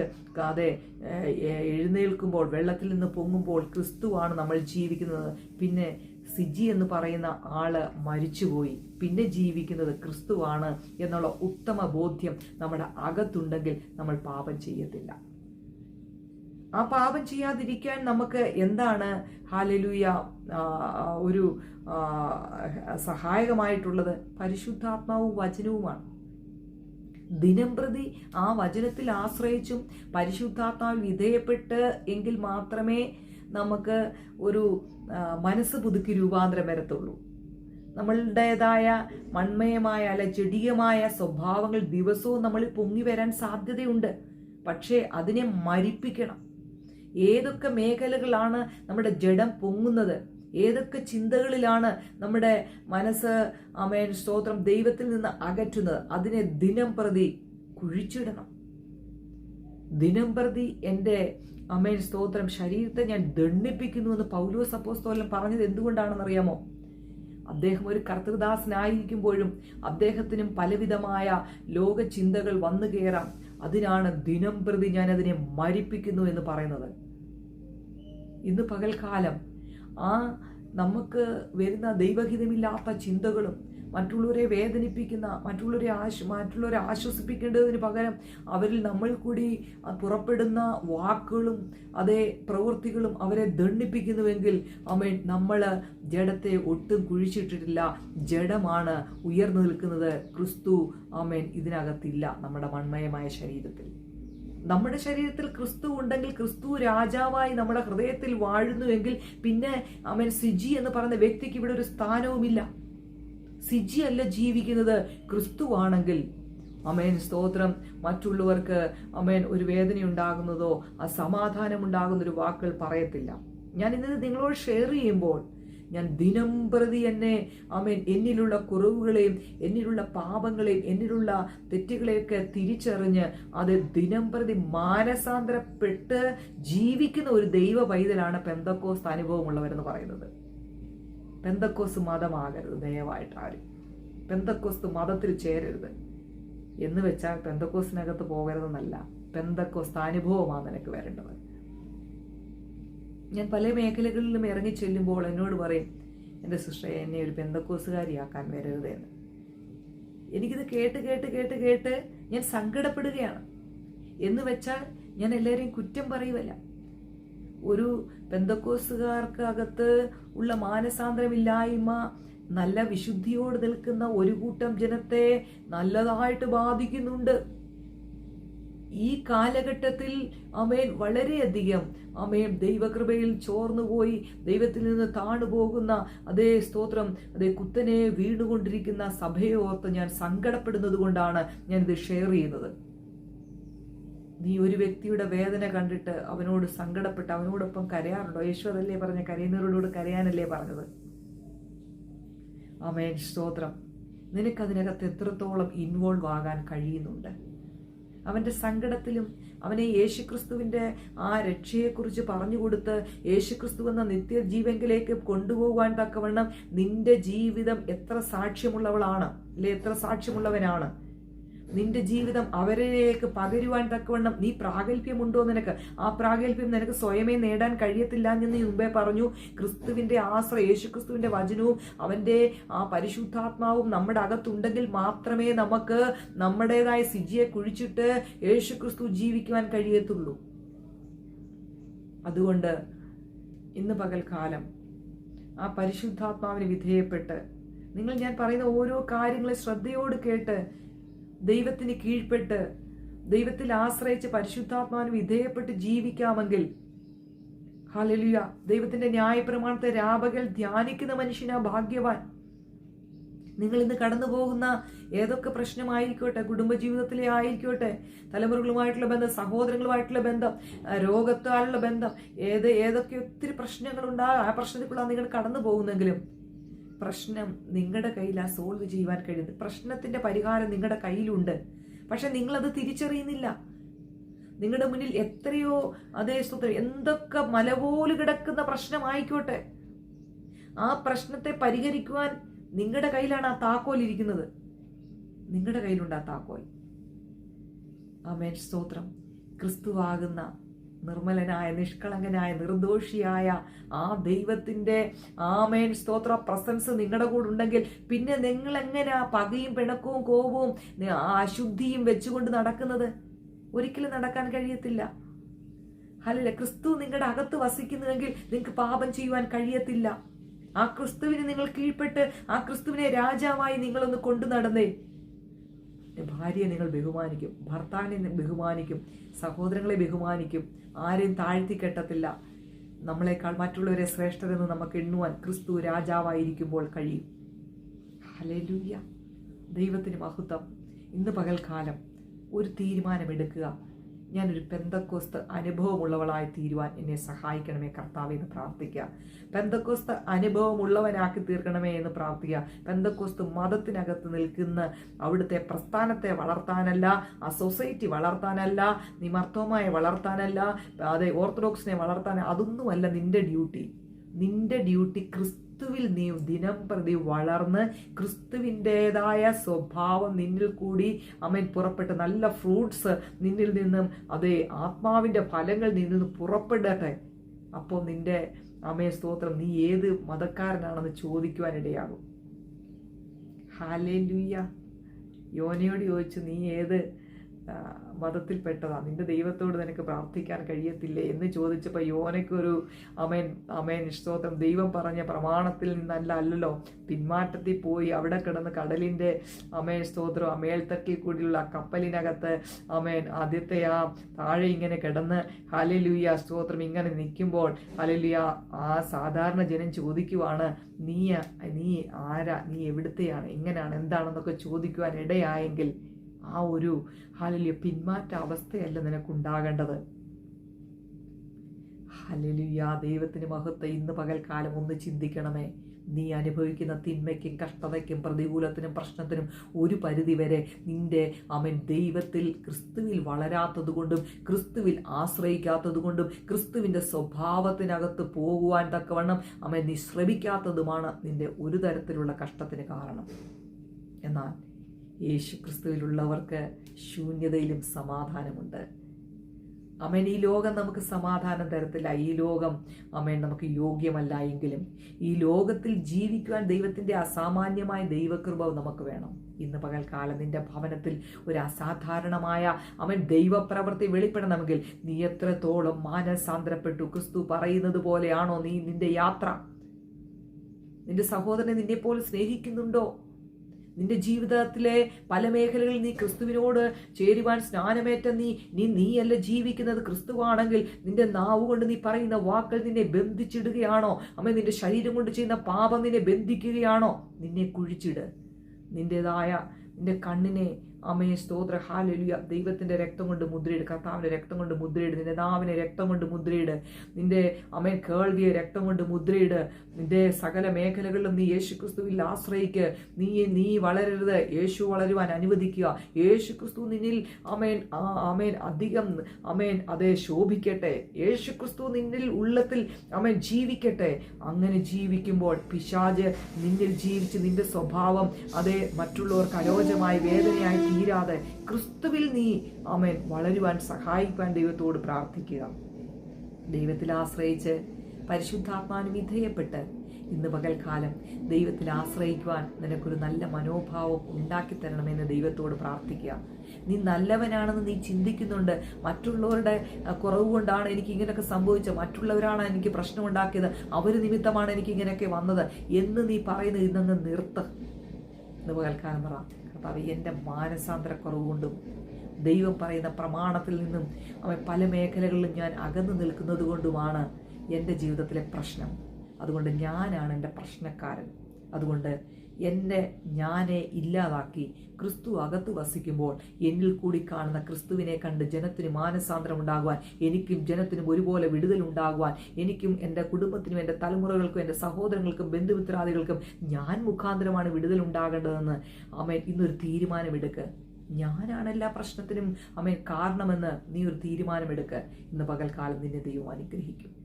ഏഹ്, എഴുന്നേൽക്കുമ്പോൾ വെള്ളത്തിൽ നിന്ന് പൊങ്ങുമ്പോൾ ക്രിസ്തുവാണ് നമ്മൾ ജീവിക്കുന്നത്. പിന്നെ സിജി എന്ന് പറയുന്ന ആൾ മരിച്ചുപോയി. പിന്നെ ജീവിക്കുന്നത് ക്രിസ്തുവാണ് എന്നുള്ള ഉത്തമ ബോധ്യം നമ്മുടെ അകത്തുണ്ടെങ്കിൽ നമ്മൾ പാപം ചെയ്യത്തില്ല. ആ പാപം ചെയ്യാതിരിക്കാൻ നമുക്ക് എന്താണ് ഹാലലൂയ ഒരു സഹായകമായിട്ടുള്ളത്? പരിശുദ്ധാത്മാവും വചനവുമാണ്. ദിനംപ്രതി ആ വചനത്തിൽ ആശ്രയിച്ചും പരിശുദ്ധാത്മാവിൽ വിധേയപ്പെട്ട് എങ്കിൽ മാത്രമേ നമുക്ക് ഒരു മനസ്സ് പുതുക്കി രൂപാന്തരം വരത്തുള്ളൂ. നമ്മളുടേതായ മൺമയമായ അല്ല ജഡികമായ സ്വഭാവങ്ങൾ ദിവസവും നമ്മൾ പൊങ്ങി വരാൻ സാധ്യതയുണ്ട്. പക്ഷേ അതിനെ മരിപ്പിക്കണം. ഏതൊക്കെ മേഖലകളാണ് നമ്മുടെ ജഡം പൊങ്ങുന്നത്? ഏതൊക്കെ ചിന്തകളിലാണ് നമ്മുടെ മനസ്സ് അമേൻ സ്തോത്രം ദൈവത്തിൽ നിന്ന് അകറ്റുന്നത്? അതിനെ ദിനം പ്രതി കുഴിച്ചിടണം. ദിനം പ്രതി എന്റെ അമേൻ സ്തോത്രം ശരീരത്തെ ഞാൻ ദണ്ണിപ്പിക്കുന്നു എന്ന് പൗലോസ് അപ്പോസ്തോലൻ പറഞ്ഞത് എന്തുകൊണ്ടാണെന്ന് അറിയാമോ അദ്ദേഹം ഒരു കർത്തൃദാസനായിരിക്കുമ്പോഴും അദ്ദേഹത്തിനും പലവിധമായ ലോക ചിന്തകൾ വന്നു കയറാം അതിനാണ് ദിനം പ്രതി ഞാൻ അതിനെ മരിപ്പിക്കുന്നു എന്ന് പറയുന്നത്. ഇന്ന് പകൽക്കാലം ആ നമുക്ക് വരുന്ന ദൈവഹിതമില്ലാത്ത ചിന്തകളും മറ്റുള്ളവരെ വേദനിപ്പിക്കുന്ന മറ്റുള്ളവരെ ആശ് മറ്റുള്ളവരെ ആശ്വസിപ്പിക്കേണ്ടതിന് പകരം അവരിൽ നമ്മൾ കൂടി പുറപ്പെടുന്ന വാക്കുകളും അതേ പ്രവൃത്തികളും അവരെ ദണ്ണിപ്പിക്കുന്നുവെങ്കിൽ അമ്മ നമ്മൾ ജഡത്തെ ഒട്ടും കുഴിച്ചിട്ടിട്ടില്ല. ജഡമാണ് ഉയർന്നു നിൽക്കുന്നത്. ക്രിസ്തു അമ്മേൻ ഇതിനകത്തില്ല നമ്മുടെ മൺമയമായ ശരീരത്തിൽ. നമ്മുടെ ശരീരത്തിൽ ക്രിസ്തു ഉണ്ടെങ്കിൽ ക്രിസ്തു രാജാവായി നമ്മുടെ ഹൃദയത്തിൽ വാഴുന്നുവെങ്കിൽ പിന്നെ അമേൻ സിജി എന്ന് പറയുന്ന വ്യക്തിക്ക് ഇവിടെ ഒരു സ്ഥാനവുമില്ല. സിജി അല്ല ജീവിക്കുന്നത് ക്രിസ്തുവാണെങ്കിൽ. അമേൻ. സ്തോത്രം. മറ്റുള്ളവർക്ക് അമേൻ ഒരു വേദന ഉണ്ടാകുന്നതോ സമാധാനം ഉണ്ടാകുന്ന ഒരു വാക്കുകൾ പറയത്തില്ല. ഞാൻ ഇന്നത് നിങ്ങളോട് ഷെയർ ചെയ്യുമ്പോൾ ഞാൻ ദിനം പ്രതി എന്നെ അമേൻ എന്നിലുള്ള കുറവുകളെയും എന്നിലുള്ള പാപങ്ങളെയും എന്നിലുള്ള തെറ്റുകളെയൊക്കെ തിരിച്ചറിഞ്ഞ് അത് ദിനം പ്രതി മാനസാന്തരപ്പെട്ട് ജീവിക്കുന്ന ഒരു ദൈവ പൈതലാണ് പെന്തക്കോസ്ത് അനുഭവമുള്ളവരെന്ന് പറയുന്നത്. പെന്തക്കോസ് മതമാകരുത് ദയവായിട്ട് ആരും? പെന്തക്കോസ് മതത്തിൽ ചേരരുത്. എന്ന് വെച്ചാൽ പെന്തക്കോസിനകത്ത് പോകരുതെന്നല്ല പെന്തക്കോസ് അനുഭവമാണ് നിനക്ക് വരേണ്ടത്. ഞാൻ പല മേഖലകളിലും ഇറങ്ങി ചെല്ലുമ്പോൾ എന്നോട് പറയും എന്റെ സിസ്റ്റർ എന്നെ ഒരു പെന്തക്കോസുകാരിയാക്കാൻ വരരുത് എന്ന്. എനിക്കിത് കേട്ട് കേട്ട് കേട്ട് കേട്ട് ഞാൻ സങ്കടപ്പെടുകയാണ്. എന്ന് വെച്ചാൽ ഞാൻ എല്ലാവരെയും കുറ്റം പറയുമല്ല ഒരു പെന്തക്കോസുകാർക്ക് അകത്ത് ഉള്ള മാനസാന്തരമില്ലായ്മ നല്ല വിശുദ്ധിയോട് നിൽക്കുന്ന ഒരു കൂട്ടം ജനത്തെ നല്ലതായിട്ട് ബാധിക്കുന്നുണ്ട്. ഈ കാലഘട്ടത്തിൽ അമേൻ വളരെയധികം അമേൻ ദൈവകൃപയിൽ ചോർന്നുപോയി ദൈവത്തിൽ നിന്ന് താണുപോകുന്ന അതേ സ്തോത്രം അതേ കുത്തനെ വീണുകൊണ്ടിരിക്കുന്ന സഭയെ ഓർത്ത് ഞാൻ സങ്കടപ്പെടുന്നത് കൊണ്ടാണ് ഞാനിത് ഷെയർ ചെയ്യുന്നത്. നീ ഒരു വ്യക്തിയുടെ വേദന കണ്ടിട്ട് അവനോട് സങ്കടപ്പെട്ട് അവനോടൊപ്പം കരയാറുണ്ടോ? യേശു അതല്ലേ പറഞ്ഞ കരയുന്നവരോട് കരയാനല്ലേ പറഞ്ഞത്? അമേൻ സ്തോത്രം. നിനക്കതിനകത്ത് എത്രത്തോളം ഇൻവോൾവ് ആകാൻ കഴിയുന്നുണ്ട്? അവന്റെ സങ്കടത്തിലും അവനെ യേശുക്രിസ്തുവിന്റെ ആ രക്ഷയെക്കുറിച്ച് പറഞ്ഞു കൊടുത്ത് യേശുക്രിസ്തു എന്ന നിത്യജീവങ്കിലേക്ക് കൊണ്ടുപോകാൻ തക്കവണ്ണം നിന്റെ ജീവിതം എത്ര സാക്ഷ്യമുള്ളവളാണ്? അല്ലെ എത്ര സാക്ഷ്യമുള്ളവനാണ്? നിന്റെ ജീവിതം അവരിലേക്ക് പകരുവാൻ തക്കവണ്ണം നീ പ്രാഗൽഭ്യമുണ്ടോ നിനക്ക്? ആ പ്രാഗൽഭ്യം നിനക്ക് സ്വയമേ നേടാൻ കഴിയത്തില്ല എന്ന് മുമ്പേ പറഞ്ഞു. ക്രിസ്തുവിന്റെ ആശ്രയ യേശു ക്രിസ്തുവിന്റെ വചനവും അവന്റെ ആ പരിശുദ്ധാത്മാവും നമ്മുടെ അകത്തുണ്ടെങ്കിൽ മാത്രമേ നമുക്ക് നമ്മുടേതായ സിജിയെ കുഴിച്ചിട്ട് യേശു ക്രിസ്തു ജീവിക്കുവാൻ കഴിയത്തുള്ളൂ. അതുകൊണ്ട് ഇന്ന് പകൽക്കാലം ആ പരിശുദ്ധാത്മാവിന് വിധേയപ്പെട്ട് നിങ്ങൾ ഞാൻ പറയുന്ന ഓരോ കാര്യങ്ങളെ ശ്രദ്ധയോട് കേട്ട് ദൈവത്തിന് കീഴ്പ്പെട്ട് ദൈവത്തിൽ ആശ്രയിച്ച് പരിശുദ്ധാത്മാവിന് വിധേയപ്പെട്ട് ജീവിക്കാമെങ്കിൽ ഹലലിയ ദൈവത്തിന്റെ ന്യായപ്രമാണത്തെ രാപകൽ ധ്യാനിക്കുന്ന മനുഷ്യനാ ഭാഗ്യവാൻ. നിങ്ങൾ ഇന്ന് കടന്നു പോകുന്ന ഏതൊക്കെ പ്രശ്നമായിരിക്കോട്ടെ കുടുംബജീവിതത്തിലെ ആയിരിക്കോട്ടെ തലമുറകളുമായിട്ടുള്ള ബന്ധം സഹോദരങ്ങളുമായിട്ടുള്ള ബന്ധം രോഗത്താലുള്ള ബന്ധം ഏത് ഏതൊക്കെ ഒത്തിരി പ്രശ്നങ്ങളുണ്ടാകും ആ പ്രശ്നത്തിലുള്ള നിങ്ങൾ കടന്നു പോകുന്നെങ്കിലും പ്രശ്നം നിങ്ങളുടെ കയ്യിൽ ആ സോൾവ് ചെയ്യുവാൻ കഴിയുന്നത്. പ്രശ്നത്തിന്റെ പരിഹാരം നിങ്ങളുടെ കയ്യിലുണ്ട്. പക്ഷെ നിങ്ങളത് തിരിച്ചറിയുന്നില്ല. നിങ്ങളുടെ മുന്നിൽ എത്രയോ അതേ സ്തോത്രം എന്തൊക്കെ മലപോൽ കിടക്കുന്ന പ്രശ്നമായിക്കോട്ടെ. ആ പ്രശ്നത്തെ പരിഹരിക്കുവാൻ നിങ്ങളുടെ കയ്യിലാണ് ആ താക്കോൽ ഇരിക്കുന്നത്. നിങ്ങളുടെ കയ്യിലുണ്ട് ആ താക്കോൽ. ആ മേൻ സ്തോത്രം. ക്രിസ്തുവാകുന്ന നിർമ്മലനായ നിഷ്കളങ്കനായ നിർദോഷിയായ ആ ദൈവത്തിന്റെ ആമേൻ സ്തോത്ര പ്രസൻസ് നിങ്ങളുടെ കൂടെ ഉണ്ടെങ്കിൽ പിന്നെ നിങ്ങൾ എങ്ങനെയാ പകയും പിണക്കവും കോപവും അശുദ്ധിയും വെച്ചുകൊണ്ട് നടക്കുന്നത്? ഒരിക്കലും നടക്കാൻ കഴിയത്തില്ല. അല്ലല്ല ക്രിസ്തു നിങ്ങളുടെ അകത്ത് വസിക്കുന്നുവെങ്കിൽ നിങ്ങൾക്ക് പാപം ചെയ്യുവാൻ കഴിയത്തില്ല. ആ ക്രിസ്തുവിനെ നിങ്ങൾ കീഴ്പ്പെട്ട് ആ ക്രിസ്തുവിനെ രാജാവായി നിങ്ങളൊന്ന് കൊണ്ടു നടന്നേ. ഭാര്യയെ നിങ്ങൾ ബഹുമാനിക്കും ഭർത്താവിനെ ബഹുമാനിക്കും സഹോദരങ്ങളെ ബഹുമാനിക്കും ആരെയും താഴ്ത്തി കെട്ടത്തില്ല. നമ്മളെക്കാൾ മറ്റുള്ളവരെ ശ്രേഷ്ഠരെന്ന് നമുക്ക് എണ്ണുവാൻ ക്രിസ്തു രാജാവായിരിക്കുമ്പോൾ കഴിയും. ഹലലൂയ ദൈവത്തിന് മഹത്വം. ഇന്ന് പകൽക്കാലം ഒരു തീരുമാനമെടുക്കുക. ഞാനൊരു പെന്തക്കോസ്ത് അനുഭവമുള്ളവളായി തീരുവാൻ എന്നെ സഹായിക്കണമേ കർത്താവ് എന്ന് പ്രാർത്ഥിക്കുക. പെന്തക്കോസ്ത് അനുഭവമുള്ളവനാക്കി തീർക്കണമേ എന്ന് പ്രാർത്ഥിക്കുക. പെന്തക്കോസ്ത് മതത്തിനകത്ത് നിൽക്കുന്ന അവിടുത്തെ പ്രസ്ഥാനത്തെ വളർത്താനല്ല ആ സൊസൈറ്റി വളർത്താനല്ല നിമർത്ഥവുമായി വളർത്താനല്ല അതെ ഓർത്തഡോക്സിനെ വളർത്താൻ അതൊന്നുമല്ല നിന്റെ ഡ്യൂട്ടി. നിന്റെ ഡ്യൂട്ടി ക്രിസ്തു ക്രിസ്തുവിൽ നീ ദിനം പ്രതി വളർന്ന് ക്രിസ്തുവിന്റെതായ സ്വഭാവം നിന്നിൽ കൂടി അമ്മൻ പുറപ്പെട്ട നല്ല ഫ്രൂട്ട്സ് നിന്നിൽ നിന്നും അതേ ആത്മാവിന്റെ ഫലങ്ങൾ നിന്നിൽ നിന്ന് പുറപ്പെടട്ടെ. അപ്പോൾ നിന്റെ അമേ സ്തോത്രം നീ ഏത് മതക്കാരനാണെന്ന് ചോദിക്കുവാനിടയാകും ഹാലേ ലൂയ്യ യോനയോട് ചോദിച്ചു നീ ഏത് മതത്തിൽപ്പെട്ടതാ. നിന്റെ ദൈവത്തോട് നിനക്ക് പ്രാർത്ഥിക്കാൻ കഴിയത്തില്ലേ? എന്ന് ചോദിച്ചപ്പോൾ യോനയ്ക്കൊരു അമേൻ അമേൻ സ്തോത്രം. ദൈവം പറഞ്ഞ പ്രമാണത്തിൽ നിന്നല്ല അല്ലല്ലോ. പിന്മാറ്റത്തിൽ പോയി അവിടെ കിടന്ന് കടലിന്റെ അമേൻ സ്തോത്രം ആ മേൽത്തട്ടിൽ കൂടിയുള്ള ആ കപ്പലിനകത്ത് അമേൻ ആദ്യത്തെ ആ താഴെ ഇങ്ങനെ കിടന്ന് ഹലലുയ സ്തോത്രം. ഇങ്ങനെ നിൽക്കുമ്പോൾ ഹലലുയ ആ സാധാരണ ജനം ചോദിക്കുവാണ് നീ നീ ആരാ? നീ എവിടുത്തെയാണ്? എങ്ങനെയാണ്? എന്താണെന്നൊക്കെ ചോദിക്കുവാൻ ഇടയായെങ്കിൽ ആ ഒരു ഹലലിയ പിന്മാറ്റ അവസ്ഥയല്ല നിനക്കുണ്ടാകേണ്ടത്. ഹലലിയ ദൈവത്തിന് മഹത്വം ഇന്ന് പകൽക്കാലം ഒന്ന് ചിന്തിക്കണമേ. നീ അനുഭവിക്കുന്ന തിന്മയ്ക്കും കഷ്ടതയ്ക്കും പ്രതികൂലത്തിനും പ്രശ്നത്തിനും ഒരു പരിധിവരെ നിന്റെ അവൻ ദൈവത്തിൽ ക്രിസ്തുവിൽ വളരാത്തതുകൊണ്ടും ക്രിസ്തുവിൽ ആശ്രയിക്കാത്തതുകൊണ്ടും ക്രിസ്തുവിന്റെ സ്വഭാവത്തിനകത്ത് പോകുവാൻ തക്കവണ്ണം അവൻ നീ ശ്രമിക്കാത്തതുമാണ് നിന്റെ ഒരു തരത്തിലുള്ള കഷ്ടത്തിന് കാരണം. എന്നാൽ യേശു ക്രിസ്തുവിലുള്ളവർക്ക് ശൂന്യതയിലും സമാധാനമുണ്ട്. അമേൻ ഈ ലോകം നമുക്ക് സമാധാനം തരത്തില്ല. ഈ ലോകം അമേൻ നമുക്ക് യോഗ്യമല്ല എങ്കിലും ഈ ലോകത്തിൽ ജീവിക്കുവാൻ ദൈവത്തിന്റെ അസാമാന്യമായ ദൈവകൃപ നമുക്ക് വേണം. ഇന്ന് പകൽക്കാലം നിന്റെ ഭവനത്തിൽ ഒരു അസാധാരണമായ അവൻ ദൈവപ്രവൃത്തി വെളിപ്പെടണമെങ്കിൽ നീ എത്രത്തോളം മാനസാന്തരപ്പെട്ടു. ക്രിസ്തു പറയുന്നത് പോലെയാണോ നീ നിന്റെ യാത്ര? നിന്റെ സഹോദരനെ നിന്നെപ്പോലെ സ്നേഹിക്കുന്നുണ്ടോ? നിന്റെ ജീവിതത്തിലെ പല മേഖലകളിൽ നീ ക്രിസ്തുവിനോട് ചേരുവാൻ സ്നാനമേറ്റ നീ നീ നീയല്ല ജീവിക്കുന്നത് ക്രിസ്തുവാണെങ്കിൽ നിന്റെ നാവ് കൊണ്ട് നീ പറയുന്ന വാക്കുകൾ നിന്നെ ബന്ധിച്ചിടുകയാണോ? അമ്മ നിന്റെ ശരീരം കൊണ്ട് ചെയ്യുന്ന പാപം നിന്നെ ബന്ധിക്കുകയാണോ? നിന്നെ കുഴിച്ചിട്. നിന്റേതായ നിന്റെ കണ്ണിനെ അമ്മയെ സ്തോത്ര. ഹാലലുയ ദൈവത്തിന്റെ രക്തം കൊണ്ട് മുദ്രയിട്. കർത്താവിന്റെ രക്തം കൊണ്ട് മുദ്രയിട്. നിന്റെ നാവിനെ രക്തം കൊണ്ട് മുദ്രയിട്. നിന്റെ അമ്മയെ കേൾവിയെ രക്തം കൊണ്ട് മുദ്രയിട്. നിന്റെ സകല മേഖലകളിലും നീ യേശു ക്രിസ്തുവിൽ ആശ്രയിക്ക്. നീ നീ വളരരുത്. യേശു വളരുവാൻ അനുവദിക്കുക. യേശു ക്രിസ്തു നിന്നിൽ അമേൻ അമേൻ അധികം അമേൻ അതെ ശോഭിക്കട്ടെ. യേശു ക്രിസ്തു നിന്നിൽ ഉള്ളത്തിൽ അമേൻ ജീവിക്കട്ടെ. അങ്ങനെ ജീവിക്കുമ്പോൾ പിശാജ് നിന്നിൽ ജീവിച്ച് നിന്റെ സ്വഭാവം അതെ മറ്റുള്ളവർക്ക് അരോചമായി വേദനയായി തീരാതെ ക്രിസ്തുവിൽ നീ അമേൻ വളരുവാൻ സഹായിക്കാൻ ദൈവത്തോട് പ്രാർത്ഥിക്കുക. ദൈവത്തിൽ ആശ്രയിച്ച് പരിശുദ്ധാത്മാവിന് വിധേയപ്പെട്ട് ഇന്ന് പകൽക്കാലം ദൈവത്തിൽ ആശ്രയിക്കുവാൻ നിനക്കൊരു നല്ല മനോഭാവം ഉണ്ടാക്കി തരണമെന്ന് ദൈവത്തോട് പ്രാർത്ഥിക്കുക. നീ നല്ലവനാണെന്ന് നീ ചിന്തിക്കുന്നുണ്ട്. മറ്റുള്ളവരുടെ കുറവ് കൊണ്ടാണ് എനിക്ക് ഇങ്ങനെയൊക്കെ സംഭവിച്ചത്. മറ്റുള്ളവരാണ് എനിക്ക് പ്രശ്നം ഉണ്ടാക്കിയത്. അവർ നിമിത്തമാണ് എനിക്ക് ഇങ്ങനെയൊക്കെ വന്നത് എന്ന് നീ പറയുന്നത് ഇന്നങ്ങ് നിർത്ത്. ഇന്ന് പകൽക്കാലം പറ. കർത്താവ് എന്റെ മാനസാന്തരക്കുറവുകൊണ്ടും ദൈവം പറയുന്ന പ്രമാണത്തിൽ നിന്നും അവൻ പല മേഖലകളിലും ഞാൻ അകന്നു നിൽക്കുന്നത് കൊണ്ടുമാണ് എന്റെ ജീവിതത്തിലെ പ്രശ്നം. അതുകൊണ്ട് ഞാനാണ് എന്റെ പ്രശ്നക്കാരൻ. അതുകൊണ്ട് എന്റെ ഞാനെ ഇല്ലാതാക്കി ക്രിസ്തു അകത്ത് വസിക്കുമ്പോൾ എന്നിൽ കൂടി കാണുന്ന ക്രിസ്തുവിനെ കണ്ട് ജനത്തിന് മാനസാന്തരം ഉണ്ടാകുവാൻ എനിക്കും ജനത്തിനും ഒരുപോലെ വിടുതൽ ഉണ്ടാകുവാൻ എനിക്കും എന്റെ കുടുംബത്തിനും എന്റെ തലമുറകൾക്കും എന്റെ സഹോദരങ്ങൾക്കും ബന്ധുമിത്രാദികൾക്കും ഞാൻ മുഖാന്തരമാണ് വിടുതൽ ഉണ്ടാകേണ്ടതെന്ന് അമ്മ ഇന്നൊരു തീരുമാനമെടുക്ക്. ഞാനാണ് എല്ലാ പ്രശ്നത്തിനും അമ്മ കാരണമെന്ന് നീ ഒരു തീരുമാനമെടുക്ക്. ഇന്ന് പകൽക്കാലം നിന്നെ ദൈവം അനുഗ്രഹിക്കും.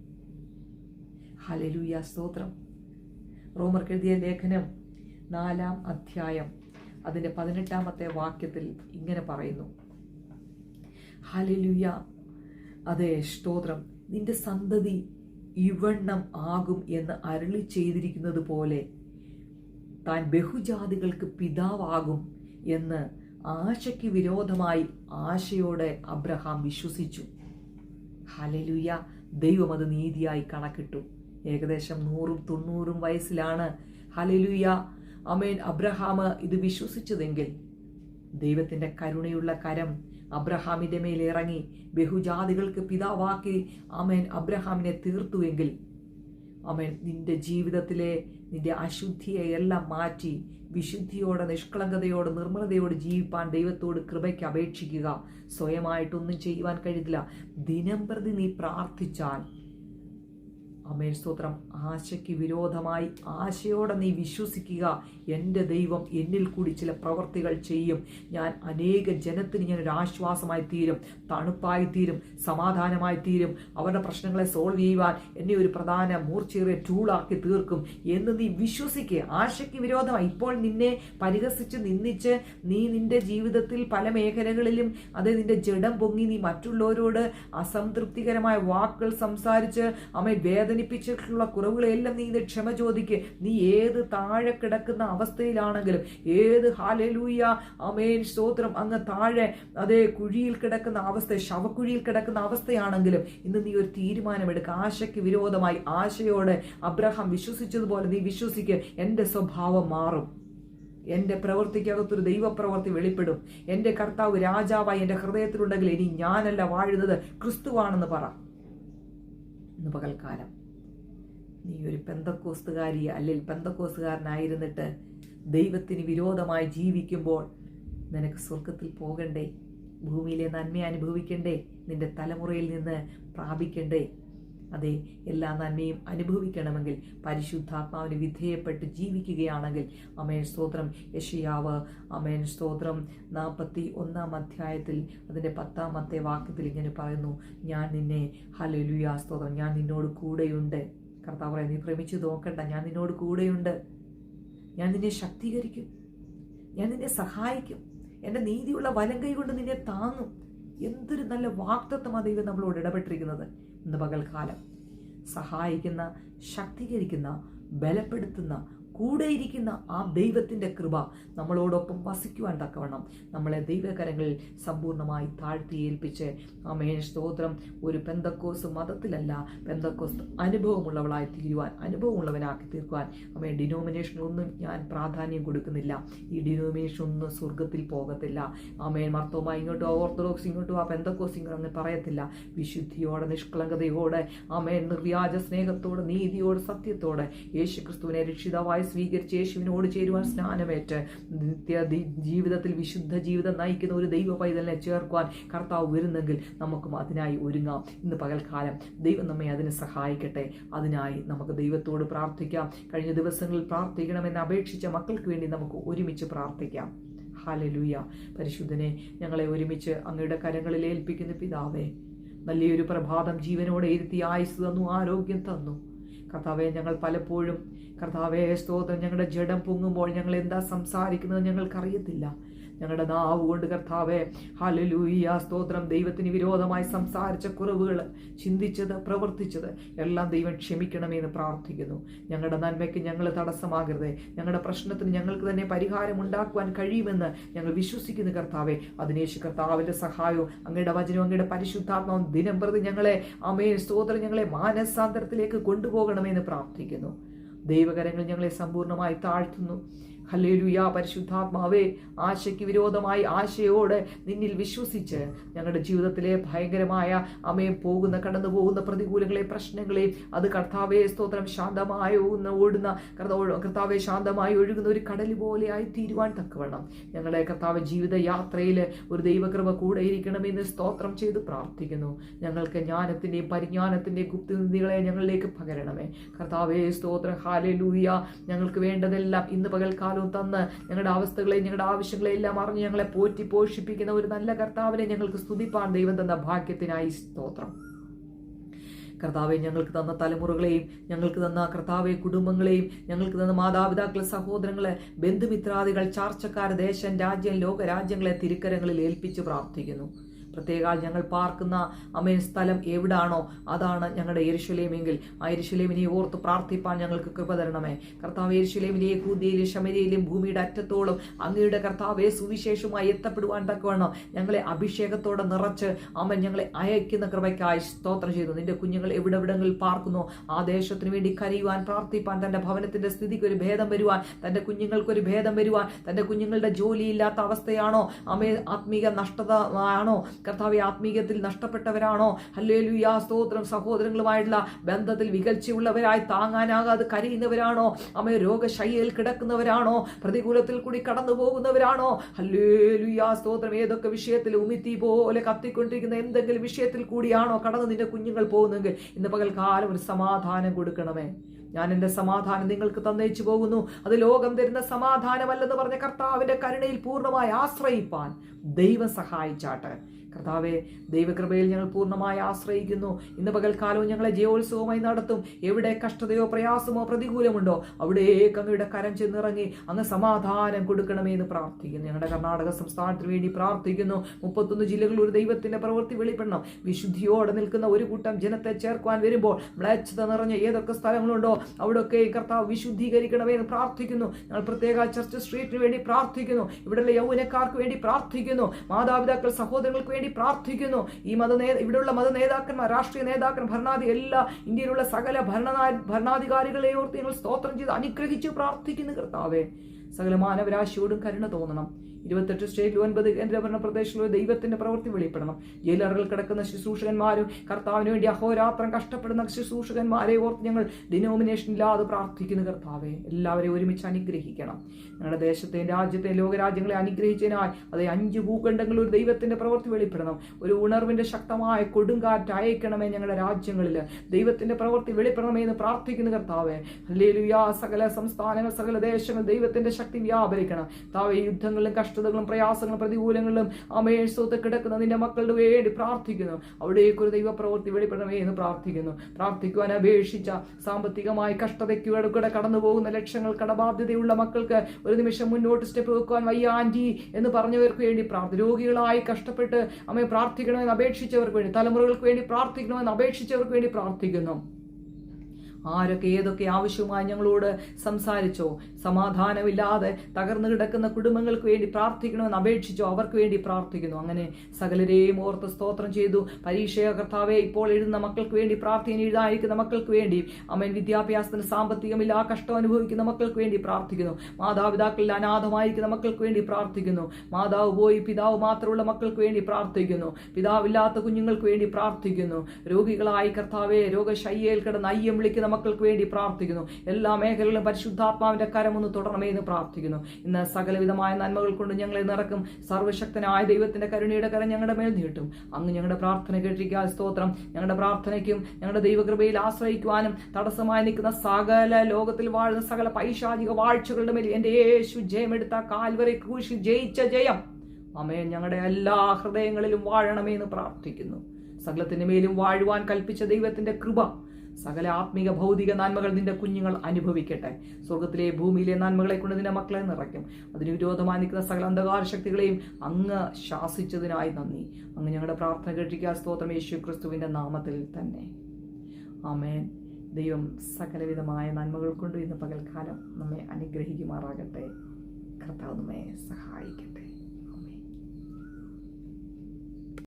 ഹലലൂയ സ്തോത്രം. റോമർക്ക് എഴുതിയ ലേഖനം നാലാം അധ്യായം അതിന്റെ പതിനെട്ടാമത്തെ വാക്യത്തിൽ ഇങ്ങനെ പറയുന്നു. ഹലലുയ അതെ സ്തോത്രം. നിന്റെ സന്തതി ഇവണ്ണം ആകും എന്ന് അരളി ചെയ്തിരിക്കുന്നത് പോലെ താൻ ബഹുജാതികൾക്ക് പിതാവാകും എന്ന് ആശയ്ക്ക് വിരോധമായി ആശയോടെ അബ്രഹാം വിശ്വസിച്ചു. ഹലലുയ ദൈവം അത് നീതിയായി കണക്കിട്ടു. ഏകദേശം നൂറും തൊണ്ണൂറും വയസ്സിലാണ്. ഹലലുയ അമേൻ അബ്രഹാം ഇത് വിശ്വസിച്ചതെങ്കിൽ ദൈവത്തിന്റെ കരുണയുള്ള കരം അബ്രഹാമിന്റെ മേൽ ഇറങ്ങി ബഹുജാതികൾക്ക് പിതാവാക്കി അമേൻ അബ്രഹാമിനെ തീർത്തുവെങ്കിൽ അമേൻ നിന്റെ ജീവിതത്തിലെ നിന്റെ അശുദ്ധിയെ എല്ലാം മാറ്റി വിശുദ്ധിയോടെ നിഷ്കളങ്കതയോടെ നിർമ്മലതയോടെ ജീവിപ്പാൻ ദൈവത്തോട് കൃപയ്ക്ക് അപേക്ഷിക്കുക. സ്വയമായിട്ടൊന്നും ചെയ്യുവാൻ കഴിയില്ല ദിനം പ്രതി നീ പ്രാർത്ഥിച്ചാൽ അമേൻ സ്തോത്രം. ആശയ്ക്ക് വിരോധമായി ആശയോടെ നീ വിശ്വസിക്കുക. എന്റെ ദൈവം എന്നിൽ കൂടി ചില പ്രവർത്തികൾ ചെയ്യും. ഞാൻ അനേക ജനത്തിന് ഞാൻ ഒരു ആശ്വാസമായി തീരും തണുപ്പായി തീരും സമാധാനമായി തീരും. അവരുടെ പ്രശ്നങ്ങളെ സോൾവ് ചെയ്യുവാൻ എന്നെ ഒരു പ്രധാന മൂർച്ചയേറിയ ടൂളാക്കി തീർക്കും എന്ന് നീ വിശ്വസിക്കുക ആശയ്ക്ക് വിരോധമായി ഇപ്പോൾ നിന്നെ പരിഹസിച്ച് നിന്ദിച്ച് നീ നിന്റെ ജീവിതത്തിൽ പല മേഖലകളിലും അത് നിന്റെ ജഡം പൊങ്ങി നീ മറ്റുള്ളവരോട് അസംതൃപ്തികരമായ വാക്കുകൾ സംസാരിച്ച് അമ്മയെ വേദനിപ്പിച്ചിട്ടുള്ള കുറവുകളെല്ലാം നീ ക്ഷമ ചോദിക്കുക നീ ഏത് താഴെ കിടക്കുന്ന അവസ്ഥയിലാണെങ്കിലും ഏത് ഹാലലൂയ അമേൻ സ്തോത്രം അങ്ങ് താഴെ അതേ കുഴിയിൽ കിടക്കുന്ന അവസ്ഥ ശവക്കുഴിയിൽ കിടക്കുന്ന അവസ്ഥയാണെങ്കിലും ഇന്ന് നീ ഒരു തീരുമാനമെടുക്കുക ആശയ്ക്ക് വിരോധമായി ആശയോടെ അബ്രഹാം വിശ്വസിച്ചതുപോലെ നീ വിശ്വസിക്കുക എന്റെ സ്വഭാവം മാറും. എന്റെ പ്രവൃത്തിക്കകത്തൊരു ദൈവപ്രവൃത്തി വെളിപ്പെടും. എന്റെ കർത്താവ് രാജാവായി എന്റെ ഹൃദയത്തിലുണ്ടെങ്കിൽ ഇനി ഞാനല്ല വാഴുന്നത് ക്രിസ്തുവാണെന്ന് പറ. ഇന്ന് പകൽക്കാലം. നീ ഒരു പെന്തക്കോസ്തുകാരി അല്ലെങ്കിൽ പെന്തക്കോസ്തുകാരനായിരുന്നിട്ട് ദൈവത്തിന് വിരോധമായി ജീവിക്കുമ്പോൾ നിനക്ക് സ്വർഗത്തിൽ പോകണ്ടേ? ഭൂമിയിലെ നന്മ അനുഭവിക്കണ്ടേ? നിന്റെ തലമുറയിൽ നിന്ന് പ്രാപിക്കണ്ടേ? അതെ എല്ലാ നന്മയും അനുഭവിക്കണമെങ്കിൽ പരിശുദ്ധാത്മാവിന് വിധേയപ്പെട്ട് ജീവിക്കുകയാണെങ്കിൽ അമേൻ സ്തോത്രം. യഷിയാവ് അമേൻ സ്തോത്രം. നാൽപ്പത്തി ഒന്നാം അധ്യായത്തിൽ അതിന്റെ പത്താമത്തെ വാക്യത്തിൽ ഇങ്ങനെ പറയുന്നു. ഞാൻ നിന്നെ ഹലലുയാ സ്തോത്രം. ഞാൻ നിന്നോട് കൂടെയുണ്ട്. കർത്താവ് പറയാം നീ ഭ്രമിച്ചു നോക്കണ്ട. ഞാൻ നിന്നോട് കൂടെയുണ്ട്. ഞാൻ നിന്നെ ശക്തീകരിക്കും. ഞാൻ നിന്നെ സഹായിക്കും. എന്റെ നീതിയുള്ള വലം കൈ കൊണ്ട് നിന്നെ താങ്ങും. എന്തൊരു നല്ല വാക്തത്വമാണ് ദൈവം നമ്മളോട് ഇടപെട്ടിരിക്കുന്നത്. ഇന്ന് പകൽക്കാലം സഹായിക്കുന്ന ശക്തീകരിക്കുന്ന ബലപ്പെടുത്തുന്ന കൂടെയിരിക്കുന്ന ആ ദൈവത്തിന്റെ കൃപ നമ്മളോടൊപ്പം വസിക്കുവാൻ തക്കവണ്ണം. നമ്മളെ ദൈവകരങ്ങളിൽ സമ്പൂർണമായി താഴ്ത്തി ഏൽപ്പിച്ച് അമേൻ സ്തോത്രം. ഒരു പെന്തക്കോസ് മതത്തിലല്ല പെന്തക്കോസ് അനുഭവമുള്ളവളായി തീരുവാൻ അനുഭവമുള്ളവനാക്കി തീർക്കുവാൻ. അമ്മേ ഡിനോമിനേഷനൊന്നും ഞാൻ പ്രാധാന്യം കൊടുക്കുന്നില്ല. ഈ ഡിനോമിനേഷൻ ഒന്നും സ്വർഗത്തിൽ പോകത്തില്ല. അമ്മേൻ മർത്തോമ ഇങ്ങോട്ടോ ഓർത്തഡോക്സ് ഇങ്ങോട്ടോ ആ പെന്തക്കോസ് ഇങ്ങോട്ട് അങ്ങനെ പറയത്തില്ല. വിശുദ്ധിയോടെ നിഷ്കളങ്കതയോടെ അമ്മേൻ നിർവ്യാജ സ്നേഹത്തോടെ നീതിയോടെ സത്യത്തോടെ യേശു ക്രിസ്തുവിനെ രക്ഷിതാവായി സ്വീകരിച്ച് യേശുവിനോട് ചേരുവാൻ സ്നാനമേറ്റ്. നിത്യ ജീവിതത്തിൽ വിശുദ്ധ ജീവിതം നയിക്കുന്ന ഒരു ദൈവ പൈതലിനെ ചേർക്കുവാൻ കർത്താവ് വരുന്നെങ്കിൽ നമുക്കും അതിനായി ഒരുങ്ങാം. ഇന്ന് പകൽക്കാലം ദൈവം നമ്മെ അതിന് സഹായിക്കട്ടെ. അതിനായി നമുക്ക് ദൈവത്തോട് പ്രാർത്ഥിക്കാം. കഴിഞ്ഞ ദിവസങ്ങളിൽ പ്രാർത്ഥിക്കണമെന്ന് അപേക്ഷിച്ച മക്കൾക്ക് വേണ്ടി നമുക്ക് ഒരുമിച്ച് പ്രാർത്ഥിക്കാം. ഹാലലൂയ പരിശുദ്ധനെ ഞങ്ങളെ ഒരുമിച്ച് അങ്ങയുടെ കരങ്ങളിൽ ഏൽപ്പിക്കുന്ന പിതാവേ നല്ലൊരു പ്രഭാതം ജീവനോടെ ഇരുത്തി ആയുസ് തന്നു ആരോഗ്യം തന്നു. കർത്താവെ ഞങ്ങൾ പലപ്പോഴും കർത്താവെ സ്തോത്രം ഞങ്ങളുടെ ജഡം പൊങ്ങുമ്പോൾ ഞങ്ങൾ എന്താ സംസാരിക്കുന്നത് ഞങ്ങൾക്കറിയത്തില്ല. ഞങ്ങളുടെ നാവ് കൊണ്ട് കർത്താവെ ഹലലൂയ സ്തോത്രം. ദൈവത്തിന് വിരോധമായി സംസാരിച്ച കുറവുകൾ ചിന്തിച്ചത് പ്രവർത്തിച്ചത് എല്ലാം ദൈവം ക്ഷമിക്കണമെന്ന് പ്രാർത്ഥിക്കുന്നു. ഞങ്ങളുടെ നന്മയ്ക്ക് ഞങ്ങൾ തടസ്സമാകരുത്. ഞങ്ങളുടെ പ്രശ്നത്തിന് ഞങ്ങൾക്ക് തന്നെ പരിഹാരം ഉണ്ടാക്കുവാൻ കഴിയുമെന്ന് ഞങ്ങൾ വിശ്വസിക്കുന്നു കർത്താവെ. അതിനേശു കർത്താവിന്റെ സഹായവും അങ്ങയുടെ വചനവും അങ്ങയുടെ പരിശുദ്ധാത്മാവും ദിനം പ്രതി ഞങ്ങളെ അമേ സ്തോത്രം ഞങ്ങളെ മാനസാന്തരത്തിലേക്ക് കൊണ്ടുപോകണമെന്ന് പ്രാർത്ഥിക്കുന്നു. ദൈവകരങ്ങൾ ഞങ്ങളെ സമ്പൂർണമായി താഴ്ത്തുന്നു. ഹല്ലേലൂയ പരിശുദ്ധാത്മാവേ ആശയ്ക്ക് വിരോധമായി ആശയോടെ നിന്നിൽ വിശ്വസിച്ച് ഞങ്ങളുടെ ജീവിതത്തിലെ ഭയങ്കരമായ അമയം പോകുന്ന കടന്നു പോകുന്ന പ്രതികൂലങ്ങളെ പ്രശ്നങ്ങളെ അത് കർത്താവെ സ്തോത്രം ശാന്തമായി ഓടുന്ന കർത്താവ് ശാന്തമായി ഒഴുകുന്ന ഒരു കടൽ പോലെയായി തീരുവാൻ തക്കവണ്ണം. ഞങ്ങളുടെ കർത്താവ് ജീവിത യാത്രയിൽ ഒരു ദൈവകൃപ കൂടെ ഇരിക്കണമെന്ന് സ്തോത്രം ചെയ്ത് പ്രാർത്ഥിക്കുന്നു. ഞങ്ങൾക്ക് ജ്ഞാനത്തിന്റെയും പരിജ്ഞാനത്തിന്റെയും ഗുപ്തനിധികളെ ഞങ്ങളിലേക്ക് പകരണമേ. കർത്താവേ സ്തോത്രം ഹാലലൂയ ഞങ്ങൾക്ക് വേണ്ടതെല്ലാം ഇന്ന് പകൽക്കാലവും തന്ന് ഞങ്ങളുടെ അവസ്ഥകളെ ഞങ്ങളുടെ ആവശ്യങ്ങളെ എല്ലാം അറിഞ്ഞ് ഞങ്ങളെ പോറ്റി പോഷിപ്പിക്കുന്ന ഒരു നല്ല കർത്താവിനെ ഞങ്ങൾക്ക് സ്തുതിപ്പാൻ ദൈവം തന്ന ഭാഗ്യത്തിനായി സ്തോത്രം. കർത്താവെ ഞങ്ങൾക്ക് തന്ന തലമുറകളെയും ഞങ്ങൾക്ക് തന്ന കർത്താവെ കുടുംബങ്ങളെയും ഞങ്ങൾക്ക് തന്ന മാതാപിതാക്കളെ സഹോദരങ്ങളെ ബന്ധുമിത്രാദികൾ ചാർച്ചക്കാർ ദേശം രാജ്യം ലോകരാജ്യങ്ങളെ തിരുക്കരങ്ങളിൽ ഏൽപ്പിച്ച് പ്രാർത്ഥിക്കുന്നു. പ്രത്യേക ഞങ്ങൾ പാർക്കുന്ന അമേൻ സ്ഥലം എവിടാണോ അതാണ് ഞങ്ങളുടെ എരിശുലേമെങ്കിൽ ആ എരിശുലേമിനെ ഓർത്ത് പ്രാർത്ഥിപ്പാൻ ഞങ്ങൾക്ക് കൃപ തരണമേ. കർത്താവ് എരിശുലേമിലെ കൂതിയിലും ശമരിയിലും ഭൂമിയുടെ അറ്റത്തോളം അങ്ങയുടെ കർത്താവെ സുവിശേഷമായി എത്തപ്പെടുവാൻ തക്കവണ്ണം ഞങ്ങളെ അഭിഷേകത്തോടെ നിറച്ച് അമ്മ ഞങ്ങളെ അയക്കുന്ന കൃപയ്ക്കായി സ്തോത്രം ചെയ്തു. നിന്റെ കുഞ്ഞുങ്ങൾ എവിടെവിടങ്ങളിൽ പാർക്കുന്നു? ആ ദേശത്തിന് വേണ്ടി കരയുവാൻ പ്രാർത്ഥിപ്പാൻ തന്റെ ഭവനത്തിന്റെ സ്ഥിതിക്ക് ഒരു ഭേദം വരുവാൻ തന്റെ കുഞ്ഞുങ്ങൾക്കൊരു ഭേദം വരുവാൻ തന്റെ കുഞ്ഞുങ്ങളുടെ ജോലിയില്ലാത്ത അവസ്ഥയാണോ? അമ്മ ആത്മീക നഷ്ടത ആണോ? കർത്താവ് ആത്മീയത്തിൽ നഷ്ടപ്പെട്ടവരാണോ? ഹല്ലേലൂയ സ്തോത്രം സഹോദരങ്ങളുമായിട്ടുള്ള ബന്ധത്തിൽ വികൽച്ചയുള്ളവരായി താങ്ങാനാകാതെ കരയുന്നവരാണോ? അമ്മ രോഗശയ്യയിൽ കിടക്കുന്നവരാണോ? പ്രതികൂലത്തിൽ കൂടി കടന്നു പോകുന്നവരാണോ ഹല്ലേലൂയ സ്തോത്രം ഏതൊക്കെ വിഷയത്തിൽ ഉമിത്തി പോലെ കത്തിക്കൊണ്ടിരിക്കുന്ന എന്തെങ്കിലും വിഷയത്തിൽ കൂടിയാണോ കടന്ന് നിന്റെ കുഞ്ഞുങ്ങൾ പോകുന്നെങ്കിൽ ഇന്ന് പകൽക്കാലം ഒരു സമാധാനം കൊടുക്കണമേ. ഞാൻ എന്റെ സമാധാനം നിങ്ങൾക്ക് തന്നയിച്ചു പോകുന്നു. അത് ലോകം തരുന്ന സമാധാനമല്ലെന്ന് പറഞ്ഞ കർത്താവിന്റെ കരുണയിൽ പൂർണമായി ആശ്രയിപ്പാൻ ദൈവം സഹായിച്ചാട്ടെ. കർത്താവെ ദൈവകൃപയിൽ ഞങ്ങൾ പൂർണമായി ആശ്രയിക്കുന്നു. ഇന്ന് പകൽക്കാലവും ഞങ്ങളെ ജയോത്സവമായി നടത്തും. എവിടെ കഷ്ടതയോ പ്രയാസമോ പ്രതികൂലമുണ്ടോ അവിടെ അങ്ങയുടെ കരം ചെന്നിറങ്ങി അങ്ങ് സമാധാനം കൊടുക്കണമേ എന്ന് പ്രാർത്ഥിക്കുന്നു. ഞങ്ങളുടെ കർണാടക സംസ്ഥാനത്തിന് വേണ്ടി പ്രാർത്ഥിക്കുന്നു. മുപ്പത്തൊന്ന് ജില്ലകളിൽ ഒരു ദൈവത്തിന്റെ പ്രവൃത്തി വെളിപ്പെടണം. വിശുദ്ധിയോടെ നിൽക്കുന്ന ഒരു കൂട്ടം ജനത്തെ ചേർക്കുവാൻ വരുമ്പോൾ മ്ലേച്ഛത നിറഞ്ഞ ഏതൊക്കെ സ്ഥലങ്ങളുണ്ടോ അവിടെയൊക്കെ കർത്താവ് വിശുദ്ധീകരിക്കണമേ എന്ന് പ്രാർത്ഥിക്കുന്നു. ഞങ്ങൾ പ്രത്യേക ചർച്ച് സ്ട്രീറ്റിന് വേണ്ടി പ്രാർത്ഥിക്കുന്നു. ഇവിടെയുള്ള യൗവനക്കാർക്ക് വേണ്ടി പ്രാർത്ഥിക്കുന്നു. മാതാപിതാക്കൾ സഹോദരങ്ങൾക്ക് പ്രാർത്ഥിക്കുന്നു. ഈ മത നേ ഇവിടെയുള്ള മത നേതാക്കന്മാർ രാഷ്ട്രീയ നേതാക്കന്മാർ ഭരണാധി എല്ലാ ഇന്ത്യയിലുള്ള സകല ഭരണനാ ഭരണാധികാരികളെ ഓർത്ത് ഞങ്ങൾ സ്തോത്രം ചെയ്ത് അനുഗ്രഹിച്ച് പ്രാർത്ഥിക്കുന്നു കർത്താവേ. സകല മാനവരാശിയോടും കരുണ തോന്നണം. ഇരുപത്തെട്ട് സ്റ്റേറ്റിൽ ഒൻപത് കേന്ദ്രഭരണ പ്രദേശങ്ങളിലും ദൈവത്തിന്റെ പ്രവൃത്തി വെളിപ്പെടണം. ജയിലറുകൾ കിടക്കുന്ന ശുശ്രൂഷകന്മാരും കർത്താവിന് വേണ്ടി അഹോരാത്രം കഷ്ടപ്പെടുന്ന ശുശ്രൂഷകന്മാരെ ഓർത്ത് ഞങ്ങൾ ഡിനോമിനേഷൻ ഇല്ലാതെ പ്രാർത്ഥിക്കുന്നു കർത്താവെ. എല്ലാവരെയും ഒരുമിച്ച് അനുഗ്രഹിക്കണം. ഞങ്ങളുടെ ദേശത്തെയും രാജ്യത്തെയും ലോകരാജ്യങ്ങളെ അനുഗ്രഹിച്ചതിനായി അതേ അഞ്ച് ഭൂഖണ്ഡങ്ങൾ ഒരു ദൈവത്തിന്റെ പ്രവൃത്തി വെളിപ്പെടണം. ഒരു ഉണർവിന്റെ ശക്തമായ കൊടുങ്കാറ്റ് അയക്കണമേ ഞങ്ങളുടെ രാജ്യങ്ങളിൽ. ദൈവത്തിന്റെ പ്രവൃത്തി വെളിപ്പെടണമേ എന്ന് പ്രാർത്ഥിക്കുന്നു കർത്താവെ. ഹല്ലേലൂയ. സകല സംസ്ഥാനങ്ങൾ സകല ദേശങ്ങൾ ദൈവത്തിന്റെ ശക്തി വ്യാപരിക്കണം. താവെ യുദ്ധങ്ങളിലും കഷ്ടതകളും പ്രയാസങ്ങളും പ്രതികൂലങ്ങളിലും അമേഴ്സോത്ത് കിടക്കുന്ന നിന്റെ മക്കളുടെ വേണ്ടി പ്രാർത്ഥിക്കുന്നു. അവിടേക്ക് ഒരു ദൈവ പ്രവൃത്തി വെളിപ്പെടണമേ എന്ന് പ്രാർത്ഥിക്കുന്നു. പ്രാർത്ഥിക്കുവാൻ അപേക്ഷിച്ച സാമ്പത്തികമായി കഷ്ടതയ്ക്ക് കൂടെ കടന്നു പോകുന്ന ലക്ഷങ്ങൾ കടബാധ്യതയുള്ള മക്കൾക്ക് ഒരു നിമിഷം മുന്നോട്ട് സ്റ്റെപ്പ് വെക്കുവാൻ വയ്യ ആന്റി എന്ന് പറഞ്ഞവർക്ക് വേണ്ടി പ്രാർത്ഥി. രോഗികളായി കഷ്ടപ്പെട്ട് അമ്മയെ പ്രാർത്ഥിക്കണമെന്ന് അപേക്ഷിച്ചവർക്ക് വേണ്ടി തലമുറകൾക്ക് വേണ്ടി പ്രാർത്ഥിക്കണമെന്ന് അപേക്ഷിച്ചവർക്ക് വേണ്ടി പ്രാർത്ഥിക്കുന്നു. ആരൊക്കെ ഏതൊക്കെ ആവശ്യമായി ഞങ്ങളോട് സംസാരിച്ചോ? സമാധാനമില്ലാതെ തകർന്നു കിടക്കുന്ന കുടുംബങ്ങൾക്ക് വേണ്ടി പ്രാർത്ഥിക്കണമെന്ന് അപേക്ഷിച്ചോ? അവർക്ക് വേണ്ടി പ്രാർത്ഥിക്കുന്നു. അങ്ങനെ സകലരെയും ഓർത്ത് സ്തോത്രം ചെയ്തു. പരീക്ഷയ കർത്താവെ ഇപ്പോൾ എഴുതുന്ന മക്കൾക്ക് വേണ്ടി പ്രാർത്ഥന എഴുതായിരിക്കുന്ന മക്കൾക്ക് വേണ്ടി. അമ്മൻ വിദ്യാഭ്യാസത്തിന് സാമ്പത്തികമില്ല കഷ്ടം അനുഭവിക്കുന്ന മക്കൾക്ക് വേണ്ടി പ്രാർത്ഥിക്കുന്നു. മാതാപിതാക്കളിൽ അനാഥമായിരിക്കുന്ന മക്കൾക്ക് വേണ്ടി പ്രാർത്ഥിക്കുന്നു. മാതാവ് പോയി പിതാവ് മാത്രമുള്ള മക്കൾക്ക് വേണ്ടി പ്രാർത്ഥിക്കുന്നു. പിതാവില്ലാത്ത കുഞ്ഞുങ്ങൾക്ക് വേണ്ടി പ്രാർത്ഥിക്കുന്നു. രോഗികളായി കർത്താവെ രോഗശയ്യയിൽ കിടന്ന് അയ്യം വിളിക്കുന്ന മക്കൾക്ക് വേണ്ടി പ്രാർത്ഥിക്കുന്നു. എല്ലാ മേഖലകളിലും പരിശുദ്ധാത്മാവിന്റെ കരമൊന്ന് തുടരണമേ എന്ന് പ്രാർത്ഥിക്കുന്നു. ഇന്ന് സകലവിധമായ നന്മകൾ കൊണ്ട് ഞങ്ങളെ നിറക്കും. സർവശക്തനായ ദൈവത്തിന്റെ കരുണയുടെ കരം ഞങ്ങളുടെ മേൽ നീട്ടും. അങ്ങ് ഞങ്ങളുടെ പ്രാർത്ഥന കേട്ടിരിക്കാൻ സ്തോത്രം. ഞങ്ങളുടെ പ്രാർത്ഥനയ്ക്കും ഞങ്ങളുടെ ദൈവകൃപയിൽ ആശ്രയിക്കുവാനും തടസ്സമായി നിൽക്കുന്ന സകല ലോകത്തിൽ വാഴുന്ന സകല പൈശാചിക വാഴ്ചകളുടെ മേൽ എന്റെ യേശു ജയമെടുത്ത കാൽവറി ക്രൂശിൽ ജയിച്ച ജയം അമേ ഞങ്ങളുടെ എല്ലാ ഹൃദയങ്ങളിലും വാഴണമേ എന്ന് പ്രാർത്ഥിക്കുന്നു. സകലത്തിന്റെ മേലും വാഴുവാൻ കൽപ്പിച്ച ദൈവത്തിന്റെ കൃപ സകല ആത്മീക ഭൗതിക നന്മകൾ നിന്റെ കുഞ്ഞുങ്ങൾ അനുഭവിക്കട്ടെ. സ്വർഗത്തിലെ ഭൂമിയിലെ നന്മകളെ കൊണ്ട് നിന്റെ മക്കളെ നിറയ്ക്കും. അതിന് വിരോധമായി നിൽക്കുന്ന സകല അന്ധകാര ശക്തികളെയും അങ്ങ് ശാസിച്ചതിനായി നന്ദി. അങ്ങ് ഞങ്ങളുടെ പ്രാർത്ഥന കേട്ടിരിക്കുക സ്തോത്രം യേശു ക്രിസ്തുവിന്റെ നാമത്തിൽ തന്നെ. ആമേൻ. ദൈവം സകലവിധമായ നന്മകൾ കൊണ്ട് ഇന്ന് പകൽക്കാലം നമ്മെ അനുഗ്രഹിക്കുമാറാകട്ടെ. കർത്താവ് നമ്മെ സഹായിക്കട്ടെ.